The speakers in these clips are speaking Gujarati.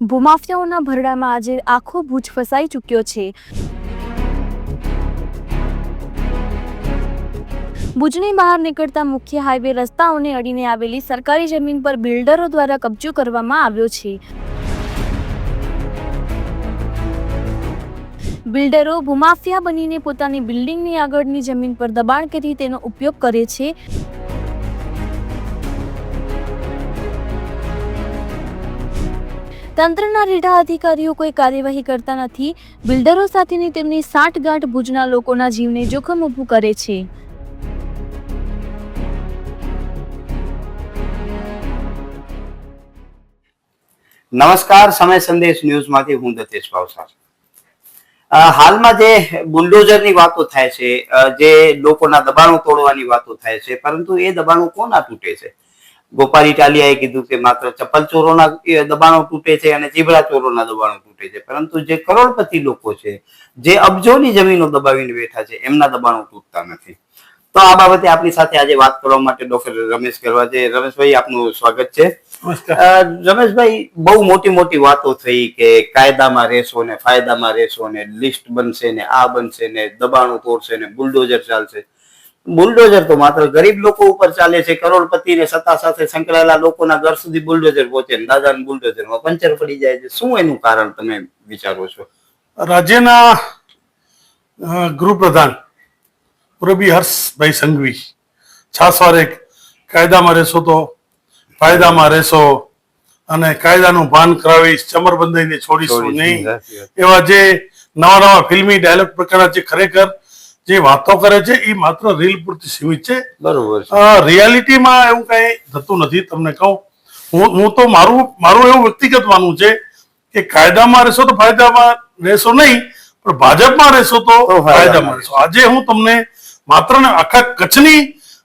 ભૂમાફિયાઓના ભરડામાં આજે આખો ભુજ ફસાઈ ચૂક્યો છે. ભુજની બહાર નીકળતા મુખ્ય હાઈવે રસ્તાઓને અડીને આવેલી સરકારી જમીન પર બિલ્ડરો દ્વારા કબજો કરવામાં આવ્યો છે. બિલ્ડરો ભૂમાફિયા બનીને પોતાની બિલ્ડિંગની આગળની જમીન પર દબાણ કરી તેનો ઉપયોગ કરે છે. તંત્રના રીઢા અધિકારીઓ કોઈ કાર્યવાહી કરતા નથી. બિલ્ડરો સાથેની તેમની સાંઠગાંઠ ભુજના લોકોના જીવને જોખમ ઊભું કરે છે. નમસ્કાર, સમય સંદેશ ન્યૂઝમાંથી હું દતેશ ભાવસાર. હાલમાં જે બુલડોઝરની વાતો થાય છે જે લોકોના દબાણો તોડવાની વાતો થાય છે, પરંતુ એ દબાણો કોના તૂટે છે? ગોપાલ ઇટાલિયાએ કીધું કે માત્ર ચપ્પલ ચોરોના દબાણો તૂટે છે અને ચીબડા ચોરોના દબાણો તૂટે છે. પરંતુ જે કરોડપતિ લોકો છે જે અબજોની જમીનો દબાવીને બેઠા છે એમના દબાણો તૂટતા નથી. તો આ બાબતે આપણી સાથે આજે વાત કરવા માટે ડોક્ટર રમેશ કરવા છે રમેશભાઈ આપનું સ્વાગત છે. રમેશભાઈ બહુ મોટી મોટી વાતો થઈ કે કાયદામાં રહેશો ને ફાયદામાં રહેશો ને લિસ્ટ બનશે ને આ બનશે ને દબાણો તોડશે ને બુલડોઝર ચાલશે. બુલડોઝર તો માત્ર ગરીબ લોકો ઉપર ચાલે છે. કરોડપતિ ને સત્તા સાથે સંકળાયેલા લોકોના ઘર સુધી બુલડોઝર પહોંચે ને દાદા બુલડોઝરમાં પંચર પડી જાય છે. શું એનું કારણ તમે વિચારો છો? રાજ્યના ગૃહપ્રધાન પૂરબી હર્ષભાઈ સંઘવી છાસવારે કાયદામાં રહેશો તો ફાયદામાં રહેશો અને કાયદાનું ભાન કરાવીશ ચમરબંધીને છોડીશું નહીં. એવા જે નવા નવા ફિલ્મી ડાયલોગ પ્રકારના જે ખરેખર જે વાતો કરે છે એ માત્ર રીલ પૂરતી સીમિત છે. બરોબર રિયાલિટીમાં એવું કઈ થતું નથી તમને કહું. હું હું તો મારું મારું એવું વ્યક્તિગત માનવું છે કે કાયદામાં રહેશો તો ફાયદામાં રહેશો નહીં પણ ભાજપમાં રહેશો તો ફાયદામાં રહેશો. આજે હું તમને માત્ર ને આખા કચ્છની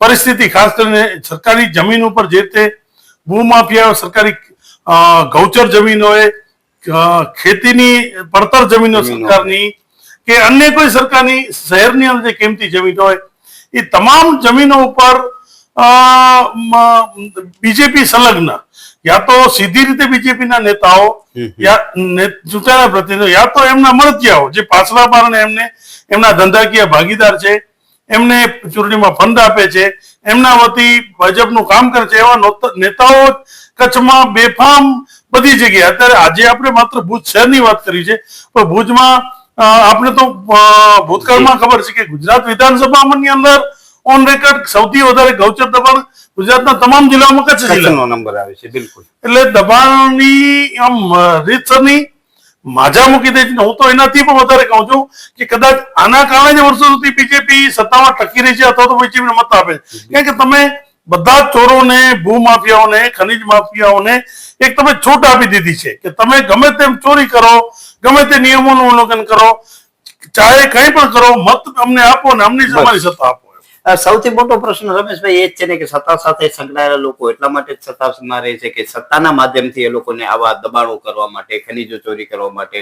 પરિસ્થિતિ ખાસ કરીને સરકારી જમીન ઉપર જે તે ભૂમાફિયા સરકારી ગૌચર જમીનોએ ખેતીની પડતર જમીનો. સરકારની કે અન્ય કોઈ સરકારની શહેરની અંદર જે કિંમતી જમીન હોય એ તમામ જમીનો ઉપર બીજેપી સંલગ્ન. યા તો સીધી રીતે બીજેપીના નેતાઓ ચૂંટાયેલા પ્રતિનિધિઓ યા તો એમના મળતિયાઓ જે પાછલા બારણે એમને એમના ધંધાકીય ભાગીદાર છે એમને ચૂંટણીમાં ફંડ આપે છે એમના વતી ભાજપનું કામ કરે છે એવા નેતાઓ કચ્છમાં બેફામ બધી જગ્યાએ. અત્યારે આજે આપણે માત્ર ભુજ શહેરની વાત કરી છે પણ ભુજમાં આપણે તો ભૂતકાળમાં ખબર છે કે ગુજરાત વિધાનસભાની અંદર ઓન રેકોર્ડ સૌથી વધારે ગૌચર દબાણ ગુજરાતના તમામ જિલ્લાઓમાં કચ્છ જિલ્લાનો નંબર આવે છે બિલકુલ એટલે દબાણની આમ રીતસરની માજા મૂકી દે છે હું તો એનાથી પણ વધારે કહું છું કે કદાચ આના કારણે જ વર્ષો સુધી બીજેપી સત્તામાં ટકી રહી છે અથવા તો બીજેપીને મત આપે છે. કારણ કે તમે બધા ચોરોને ભૂમાફિયાઓને ખનીજ માફિયાઓને એક તમે છૂટ આપી દીધી છે કે તમે ગમે તેમ ચોરી કરો ગમે તે નિયમોનું ઉલ્લંઘન કરો ચાહે કંઈ પણ કરો મત અમને આપો ને અમને જ અમારી સત્તા આપો સૌથી મોટો પ્રશ્ન રમેશભાઈ એ જ છે ને કે સત્તા સાથે સંકળાયેલા લોકો એટલા માટે જ સત્તામાં રહે છે કે સત્તાના માધ્યમથી એ લોકોને આવા દબાણો કરવા માટે ખનીજો ચોરી કરવા માટે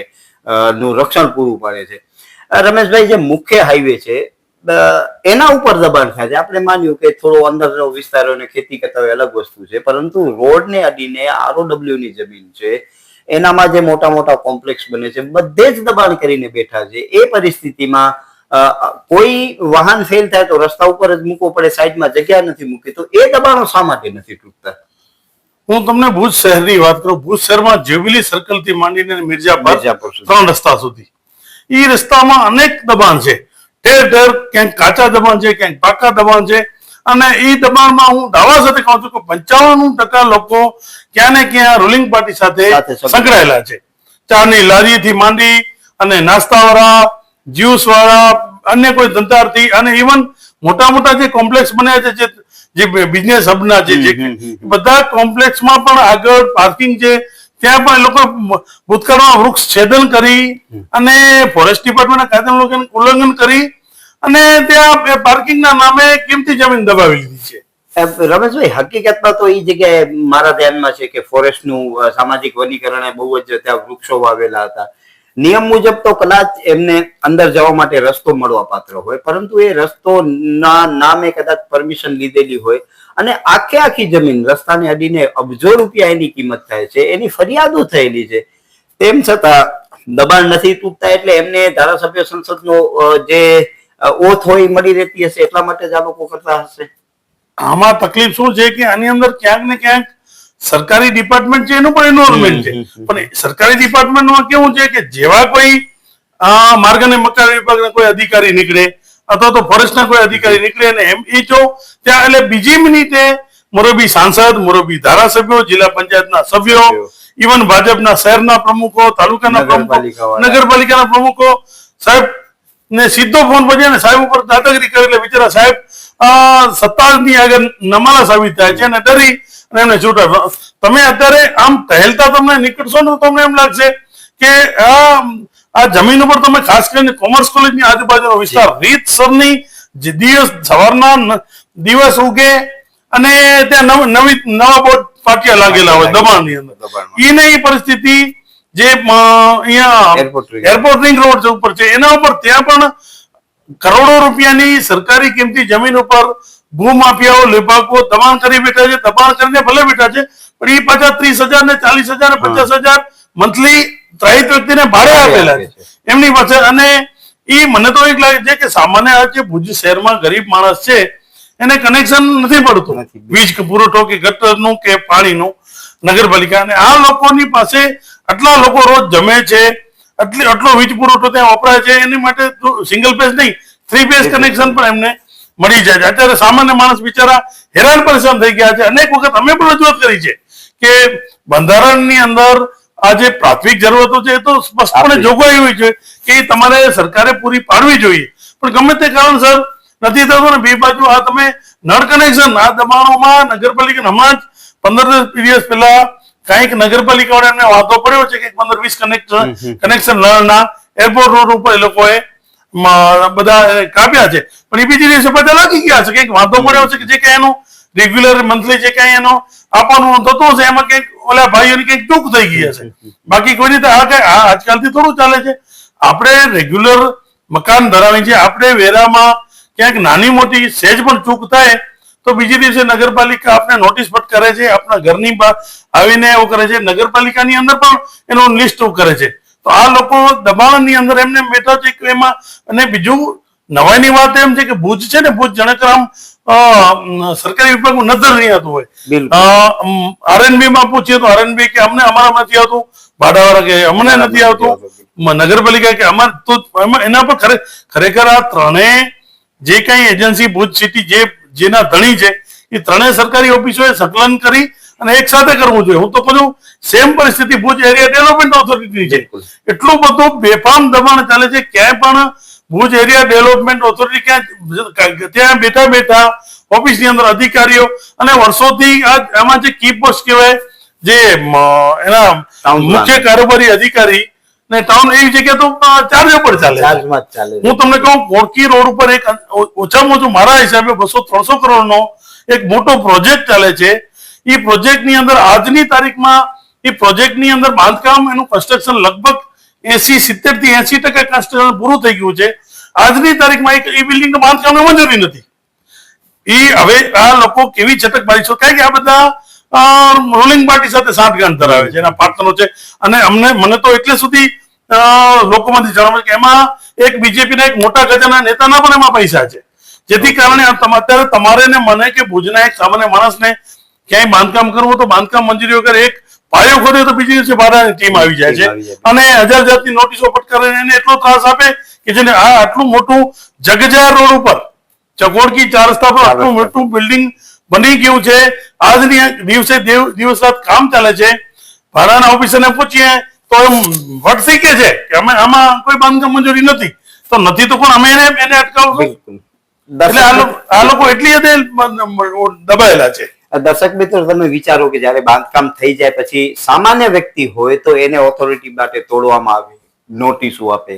નું રક્ષણ પૂરું પાડે છે. રમેશભાઈ જે મુખ્ય હાઈવે છે એના ઉપર દબાણ થાય છે. આપણે માન્યું કે થોડો અંદરનો વિસ્તારો ખેતી કરતા હોય અલગ વસ્તુ છે પરંતુ રોડને અડીને આરઓડબ્લ્યુ ની જમીન છે એનામાં જે મોટા મોટા કોમ્પ્લેક્સ બને છે બધે જ દબાણ કરીને બેઠા છે. એ પરિસ્થિતિમાં કોઈ વાહન ફેલ થાય તો રસ્તા ઉપર જ મૂકવો પડે સાઈડમાં જગ્યા નથી મૂકી તો એ દબાણો શા માટે નથી તૂટતા? હું તમને ભુજ શહેરની વાત કરું. ભુજ શહેરમાં જ્યુબિલી સર્કલથી માંડીને મિર્જાપુર. ત્રણ રસ્તા સુધી. એ રસ્તામાં અનેક દબાણ છે. ઠેર ઠેર ક્યાંક કાચા દબાણ છે ક્યાંક પાકા દબાણ છે. અને એ દબાણમાં હું દાવા સાથે કહું છું કે પંચાવન ટકા લોકો ક્યાં ને ક્યાં રૂલિંગ પાર્ટી સાથે સંકળાયેલા. છે ચાની લારીથી માંડી અને નાસ્તાવાળા જ્યુસ વાળા અન્ય કોઈ ધંધાર્થી અને ઇવન મોટા મોટા જે કોમ્પ્લેક્સ બન્યા છે જે જે બિઝનેસ હબના છે. બધા કોમ્પ્લેક્સમાં પણ આગળ પાર્કિંગ છે ત્યાં પણ એ લોકો ભૂતકાળમાં વૃક્ષ છેદન કરી અને ફોરેસ્ટ ડિપાર્ટમેન્ટના કાયદાનું ઉલ્લંઘન કરી અને ત્યાં પાર્કિંગના નામે કિંમતી જમીન દબાવી લીધી છે. રમેશભાઈ, હકીકતમાં તો એ જગ્યાએ મારા ધ્યાનમાં છે કે ફોરેસ્ટનું નું સામાજિક વનીકરણે બહુ જ ત્યાં વૃક્ષો વાવેલા હતા. નિયમ મુજબ તો કદાચ એમને અંદર જવા માટે રસ્તો મળવા પાત્ર હોય, પરંતુ એ રસ્તો ના નામે કદાચ પરમિશન લીધેલી હોય અને આખે આખી જમીન રસ્તાને અડીને અબજો રૂપિયા એની કિંમત થાય છે, એની ફરિયાદો થયેલી છે. તેમ છતાં દબાણ નથી તૂટતા એટલે એમને ધારાસભ્ય સંસદનો જે ઓથ હોય મળી રહેતી હશે એટલા માટે જ આ લોકો કરતા હશે આમાં તકલીફ શું છે કે આની અંદર ક્યાંક ને ક્યાંક સરકારી ડિપાર્ટમેન્ટ છે એનું પણ એન્વાયરમેન્ટ છે. પણ સરકારી ડિપાર્ટમેન્ટમાં કેવું છે કે જેવા કોઈ માર્ગ અને મકાન વિભાગના કોઈ અધિકારી નીકળે અથવા તો ફોરેસ્ટના કોઈ અધિકારી નીકળે અને એમ એ જો ત્યાં એટલે બીજી મિનિટે મોરબી સાંસદ મોરબી ધારાસભ્યો જિલ્લા પંચાયતના સભ્યો. ઇવન ભાજપના શહેરના પ્રમુખો તાલુકાના પ્રમુખો. નગરપાલિકાના પ્રમુખો સાહેબ ને સીધો ફોન પછી અને સાહેબ ઉપર દાદાગીરી કરે એટલે બિચારા સાહેબ સત્તાની આગળ નમાલા સાબિત થાય છે અને ડરી અને એમને છૂટા તમે અત્યારે આમ ટહેલતા તમને નીકળશો ને તમને એમ લાગશે કે આ જમીન ઉપર તમે ખાસ કરીને કોમર્સ કોલેજની આજુબાજુનો વિસ્તાર રીતસરની જે દિવસ સવારના દિવસ ઉગે અને ત્યાં નવી નવા બોટ પાટિયા લાગેલા હોય દબાણની અંદર. એ નહીં પરિસ્થિતિ જે અહીંયા એરપોર્ટ રિંગ રોડ ઉપર છે એના ઉપર ત્યાં પણ કરોડો રૂપિયાની સરકારી કિંમતી જમીન ઉપર ભૂમાફિયાઓ લેભાકો દબાણ કરી બેઠા છે દબાણ કરીને ભલે બેઠા છે પણ એ પાછા ત્રીસ હજાર ને ચાલીસ હજાર ને પચાસ હજાર મંથલી ત્રાહિત વ્યક્તિને ભાડે આપેલા છે. એમની પાસે અને એ મને તો એક લાગે છે કે સામાન્ય આ જે ભુજ શહેરમાં ગરીબ માણસ છે એને કનેક્શન નથી પડતું. વીજ પુરવઠો કે ગટરનું કે પાણીનું. નગરપાલિકા અને આ લોકોની પાસે આટલા લોકો રોજ જમે છે આટલી આટલો વીજ પુરવઠો ત્યાં વપરાય છે એની માટે સિંગલ ફેઝ નહીં થ્રી ફેઝ કનેક્શન પણ એમને મળી જાય છે. અત્યારે સામાન્ય માણસ બિચારા હેરાન પરેશાન થઈ ગયા છે. અનેક વખત અમે પણ રજૂઆત કરી છે કે બંધારણની અંદર આ જે પ્રાથમિક જરૂરતો છે એ તો સ્પષ્ટપણે. જોગવાઈ હોય છે કે એ તમારે સરકારે પૂરી પાડવી જોઈએ. પણ ગમે તે કારણસર નથી થતું ને બે બાજુ આ તમે નળ કનેક્શન આ દબાણોમાં નગરપાલિકા હમણાં જ પંદર દિવસ પહેલા કંઈક નગરપાલિકા વાળાને વાંધો પડ્યો છે કે પંદર વીસ કનેક્શન કનેક્શન નળના એરપોર્ટ રોડ ઉપર એ લોકોએ બધા કાપ્યા છે. પણ એ બીજી દિવસે બધા લાગી ગયા છે. કંઈક વાંધો પડ્યો છે કે જે કઈ એનું રેગ્યુલર મંથલી જે કઈ એનો આપવાનું થતું હશે એમાં કંઈક ઓલા ભાઈઓની કંઈક ચૂક થઈ ગઈ હશે બાકી કોઈ રીતે આ કઈ આ આજકાલથી થોડું ચાલે છે. આપણે રેગ્યુલર મકાન ધરાવી છે આપણે વેરામાં ક્યાંક નાની મોટી સહેજ પણ ચૂક થાય તો બીજી દિવસે નગરપાલિકા આપને નોટિસ ફટકારે છે આપના ઘરની આવીને એવું કરે છે. નગરપાલિકાની અંદર પણ એનું લિસ્ટ કરે છે. તો આ લોકો દબાણની અંદર એમને બેઠા છે કે એમાં અને બીજું નવાઈની વાત એમ છે કે ભુજ છે ને ભુજ જણકર આમ અ, અમ, સરકારી વિભાગમાં નજર નહીં આવતું હોય. આરએનબી માં પૂછીએ તો આરએનબી કે અમને અમારા નથી આવતું ભાડાવાળા કે અમને નથી આવતું. નગરપાલિકા કે અમારે તો એના પર ખરે- ખરેખર આ ત્રણેય જે કઈ એજન્સી ભુજ સિટી જે જેના ધણી છે એ ત્રણેય સરકારી ઓફિસોએ સંકલન કરી અને એક સાથે કરવું જોઈએ. હું તો કહું સેમ પરિસ્થિતિ ભુજ એરિયા ડેવલપમેન્ટ ઓથોરિટીની છે. એટલું બધું બેફામ દબાણ ચાલે છે ક્યાંય પણ ભુજ એરિયા ડેવલપમેન્ટ ઓથોરિટી ક્યાં ત્યાં બેઠા બેઠા ઓફિસની અંદર અધિકારીઓ અને વર્ષોથી આ આમાં જે કી પોસ્ટ કહેવાય જે એના મુખ્ય કારોબારી અધિકારી ને ટાઉન એવી જગ્યા તો ચાર્જ ઉપર ચાલે ચાર્જમાં ચાલે હું તમને કહું કોડકી રોડ ઉપર એક ઓછામાં ઓછું મારા હિસાબે બસો ત્રણસો કરોડનો એક મોટો પ્રોજેક્ટ ચાલે છે. એ પ્રોજેક્ટની અંદર આજની તારીખમાં એ પ્રોજેક્ટની અંદર બાંધકામ એનું કન્સ્ટ્રક્શન લગભગ એસી સિત્તેરથી એસી ટકા કન્સ્ટ્રક્શન પૂરું થઈ ગયું છે. આજની તારીખમાં એક એ બિલ્ડિંગનું બાંધકામ મંજૂરી નથી એ હવે આ લોકો કેવી છટકબાજી છે? કારણ કે આ બધા રૂલિંગ પાર્ટી સાથે સાઠગાંઠ ધરાવે છે એના પાર્ટનરો છે. અને અમને મને તો એટલે સુધી લોકોમાંથી જણાવે કે એમાં એક બીજેપી એક મોટા ગજાના નેતાના પણ એમાં પૈસા છે. જેથી કારણે અત્યારે તમારે ને મને કે ભુજના એક સામાન્ય માણસને ક્યાંય બાંધકામ કરવું તો બાંધકામ મંજૂરી વગર એક પાયો ખોદે તો બીજી દિવસે ભાડાની ટીમ આવી જાય છે. અને હજાર જાતની નોટિસો ફટકારે એને એટલો ત્રાસ આપે કે જેને આ આટલું મોટું જગજાર રોડ ઉપર ચગોડકી ચાર રસ્તા પર આટલું મોટું બિલ્ડિંગ બની ગયું છે. આજની દિવસે દિવસ રાત કામ ચાલે છે. ભાડાના ઓફિસરને પૂછીએ તો એમ વટ શીખે છે કે અમે આમાં કોઈ બાંધકામ મંજૂરી નથી. તો નથી તો પણ અમે એને એને અટકાવશું એટલે આ લોકો એટલી હદે દબાયેલા છે. દર્શક મિત્રો તમે વિચારો કે જ્યારે બાંધકામ થઈ જાય પછી સામાન્ય વ્યક્તિ હોય તો એને ઓથોરિટી માટે તોડવામાં આવે નોટિસો આપે.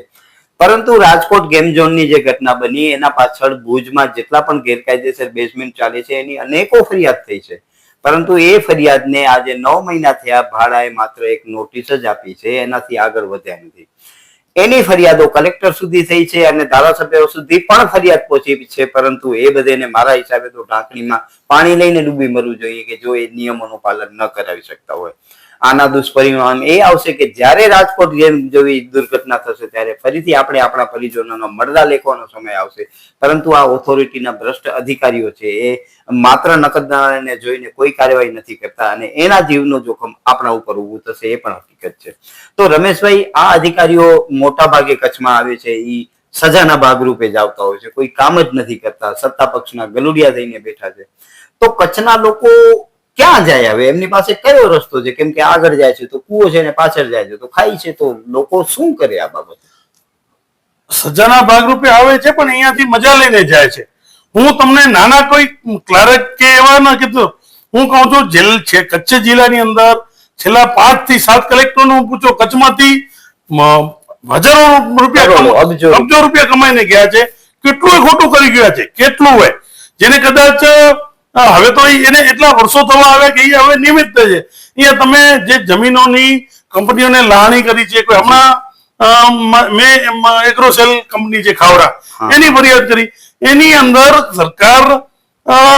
પરંતુ રાજકોટ ગેમ ઝોનની જે ઘટના બની, એના પાછળ ભુજમાં જેટલા પણ ગેરકાયદેસર બેઝમેન્ટ ચાલે છે, એની અનેકો ફરિયાદ થઈ છે. પરંતુ એ ફરિયાદને આજે નવ મહિના થયા ભાડાએ માત્ર એક નોટિસ જ આપી છે, એનાથી આગળ વધ્યા નથી. એની ફરિયાદો કલેક્ટર સુધી થઈ છે અને ધારાસભ્યો સુધી પણ ફરિયાદ પહોંચી છે, પરંતુ એ બધાને મારા હિસાબે તો ઢાંકણીમાં પાણી લઈને ડૂબી મરવું જોઈએ કે જો એ નિયમોનું પાલન ન કરાવી શકતા હોય. આના દુષ્પરિણામ એ આવશે કે જ્યારે રાજકોટ જેમ જેવી દુર્ઘટના થશે, ત્યારે ફરીથી આપણે આપણા પરિજનોનો મરદા લેખવાનો સમય આવશે. પરંતુ આ ઓથોરિટીના ભ્રષ્ટ અધિકારીઓ છે, એ માત્ર નકદનારાયણને જોઈને કોઈ કાર્યવાહી નથી કરતા અને એના જીવનું જોખમ આપણા ઉપર ઊભું થશે, એ પણ હકીકત છે. તો રમેશભાઈ, આ અધિકારીઓ મોટા ભાગે કચ્છમાં આવે છે, એ સજાના ભાગરૂપે જ આવતા હોય છે, કોઈ કામ જ નથી કરતા, સત્તા પક્ષના ગલુડિયા થઈને બેઠા છે. તો કચ્છના લોકો ક્યાં જાય હવે? એમની પાસે કયો રસ્તો છે? કેમ કે આગળ જાય છે તો કુવો છે ને પાછળ જાય છે તો ખાઈ છે તો લોકો શું કરે આ બાબત? સજાના ભાગરૂપે આવે છે પણ અહીંયાથી મજા લઈને જાય છે. હું તમને નાના કોઈ ક્લાર્ક કે એવા ના કીધું. હું કહું છું જેલ છે કચ્છ જિલ્લાની અંદર છેલ્લા પાંચથી સાત કલેક્ટરનું પૂછો કચ્છમાંથી હજારો રૂપિયા અબજો રૂપિયા. કમાઈને ગયા છે. કેટલું ખોટું કરી ગયા છે. કેટલું હોય? જેને કદાચ હવે તો એને એટલા વર્ષો થવા આવે કે એ હવે નિમિત્ત છે. અહીંયા તમે જે જમીનોની કંપનીઓને લાણી કરી છે કોઈ હમણાં મેં એગ્રોસેલ કંપની છે ખાવડા એની ફરિયાદ કરી. એની અંદર સરકાર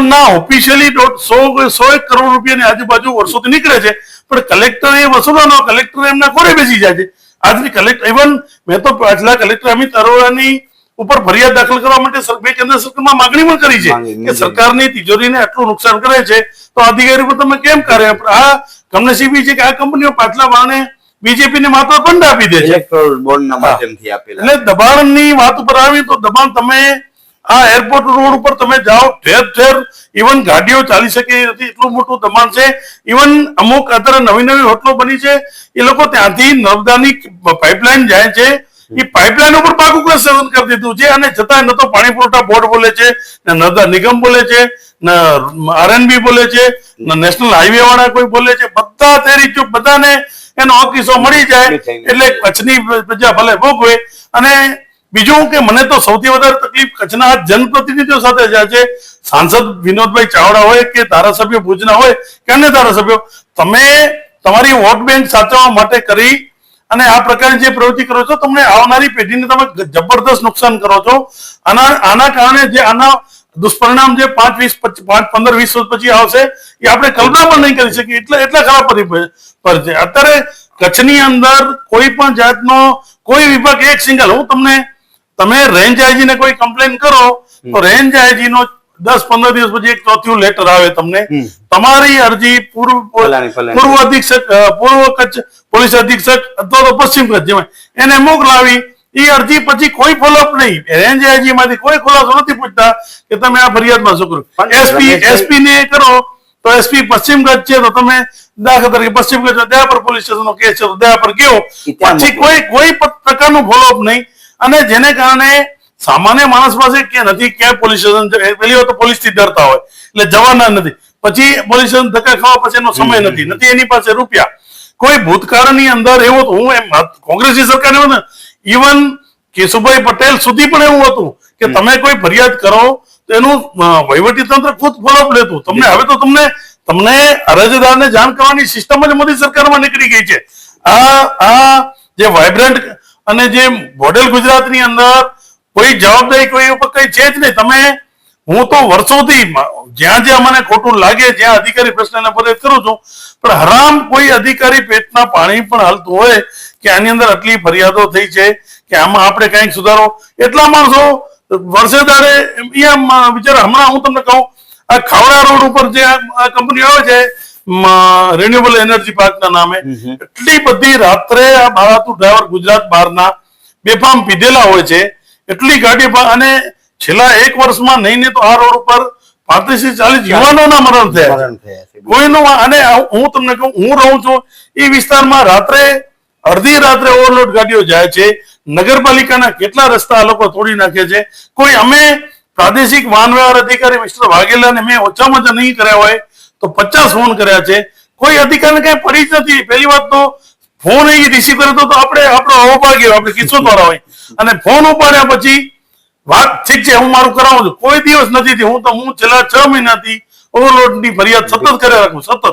ના ઓફિશિયલી સો સો એક કરોડ રૂપિયાની આજુબાજુ વર્ષોથી નીકળે છે પણ કલેક્ટર એ વસૂલવાનો કલેક્ટર એમના કોરે બેસી જાય છે. આજની કલેક્ટર ઇવન મેં તો પાછલા કલેક્ટર અમિત અરોરાની ઉપર ફરિયાદ દાખલ કરવા માટે બે કેન્દ્ર સરકારમાં માગણી પણ કરી છે કે સરકારની તિજોરીને આટલું નુકસાન કરે છે તો અધિકારી પર તમે કેમ કરે? આ કમનસીબી છે કે આ કંપનીઓ પાછલા બારણે બીજેપી ને માત્ર ફંડ આપી દે છે. માધ્યમથી આપેલા. એટલે દબાણની વાત ઉપર આવી તો દબાણ તમે આ એરપોર્ટ રોડ ઉપર તમે જાઓ ઠેર ઠેર ઇવન ગાડીઓ ચાલી શકે નથી. એટલું મોટું દબાણ છે. ઇવન અમુક અત્યારે નવી નવી હોટલો બની છે. એ લોકો ત્યાંથી નર્મદાની પાઇપલાઇન જાય છે. એ પાઇપલાઇન ઉપર પાકું કન્સ્ટ્રક્શન કરી દીધું છે? અને છતાં ન તો પાણી પુરવઠા બોર્ડ બોલે છે ને નર્મદા નિગમ બોલે છે ને આરએનબી બોલે છે ને નેશનલ હાઈવે વાળા કોઈ બોલે છે બધા તેરી ચૂપ બધાને એનો કિસ્સો મળી જાય એટલે કચ્છની પ્રજા ભલે ભોગવે અને બીજું કે મને તો સૌથી વધારે તકલીફ કચ્છના જનપ્રતિનિધિઓ સાથે જાય છે. સાંસદ વિનોદભાઈ ચાવડા હોય કે ધારાસભ્ય ભુજના હોય કે અન્ય ધારાસભ્યો તમે તમારી વોટ બેંક સાચવવા માટે કરી અને આ પ્રકારની જે પ્રવૃત્તિ કરો છો તમને આવનારી પેઢીને તમે જબરદસ્ત નુકસાન કરો છો. આના આના કારણે જે આના દુષ્પરિણામ જે પાંચ વીસ પાંચ પંદર વીસ વર્ષ પછી આવશે એ આપણે કલ્પના પણ નહીં કરી શકીએ. એટલે એટલા ખરાબ પર છે અત્યારે કચ્છની અંદર કોઈ પણ જાતનો કોઈ વિભાગ એક સિંગલ હું તમને તમે રેન્જ આઈજી ને કોઈ કમ્પ્લેન કરો તો રેન્જ આઈજી નો દસ પંદર દિવસ પછી એક ચોથું લેટર આવે તમને. તમારી અરજી પૂર્વ. પૂર્વ અધિક્ષક પૂર્વ કચ્છ પોલીસ અધિક્ષક અથવા તો પશ્ચિમ કચ્છ જેમાં એને મોકલાવી. એ અરજી પછી કોઈ ફોલોઅપ નહીં. રેન્જ આઈજી માંથી કોઈ ખુલાસો નથી પૂછતા કે તમે આ ફરિયાદમાં શું કર્યું. એસપી એસપી ને કરો. તો એસપી પશ્ચિમ કચ્છ છે તો તમે દાખલા તરીકે પશ્ચિમ કચ્છ દયાપર પોલીસ સ્ટેશન નો કેસ છે તો દયાપર કેવો? પછી કોઈ કોઈ પ્રકારનું ફોલોઅપ નહીં. અને જેને કારણે સામાન્ય માણસ પાસે કે નથી ક્યાંય પોલીસ સ્ટેશન પેલી પહેલી તો પોલીસથી ડરતા હોય. એટલે જવાના નથી. પછી પોલીસ સ્ટેશન ધક્કા ખાવા પછી એનો સમય નથી. નથી એની પાસે રૂપિયા. કોઈ ભૂતકાળની અંદર એવું હું એમ કોંગ્રેસની સરકાર એવું ને ઇવન કેશુભાઈ પટેલ સુધી પણ એવું હતું કે તમે કોઈ ફરિયાદ કરો તો એનું વહીવટી તંત્ર ખુદ ફોલોઅપ લેતું. તમને હવે તો તમને તમને અરજદારને જાણ કરવાની સિસ્ટમ જ મોદી સરકારમાં નીકળી ગઈ છે. આ આ જે વાઇબ્રન્ટ અને જે મોડેલ ગુજરાતની અંદર કોઈ જવાબદારી કોઈ ઉપર કઈ છે જ નહીં. તમે હું તો વર્ષોથી જ્યાં જ્યાં મને ખોટું લાગે જ્યાં અધિકારી પ્રશ્નને ફરિયાદ કરું છું. પણ હરામ કોઈ અધિકારી પેટના પાણી પણ હાલતું હોય કે આની અંદર આટલી ફરિયાદો થઈ છે કે આમાં આપણે કંઈક સુધારો. એટલા માણસો વર્ષે દાડે અહીંયા બિચારા હમણાં હું તમને કહું આ ખાવડા રોડ ઉપર જે આ કંપની આવે છે રિન્યુએબલ એનર્જી પાર્કના નામે એટલી બધી રાત્રે આ બાળાતું ડ્રાઈવર ગુજરાત બહારના બેફામ પીધેલા હોય છે એટલી ગાડી અને છેલ્લા એક વર્ષમાં નહીં ને તો આ રોડ ઉપર પાંત્રીસથી ચાલીસ યુવાનોના મરણ થયા કોઈનું અને હું તમને કહું હું રહું છું એ વિસ્તારમાં રાત્રે અડધી રાત્રે ઓવરલોડ ગાડીઓ જાય છે. નગરપાલિકાના કેટલા રસ્તા આ લોકો તોડી નાખે છે. કોઈ અમે પ્રાદેશિક વાહન વ્યવહાર અધિકારી મિસ્ટર વાઘેલાને મેં ઓછામાં ઓછા નહીં કર્યા હોય તો પચાસ ફોન કર્યા છે. કોઈ અધિકારીને કઈ પડી જ નથી. પહેલી વાત તો ફોન અહીં રિસીવ કર્યો તો આપણે આપણો અવભાગ્ય આપણે કિસ્સો દ્વારા હોય. અને ફોન ઉપાડ્યા પછી વાત ઠીક છે, હું મારું કરાવું છું. કોઈ દિવસ નથી હું તો, હું છેલ્લા છ મહિનાથી ઓવરલોડની ફરિયાદ સતત કર્યા રાખું સતત.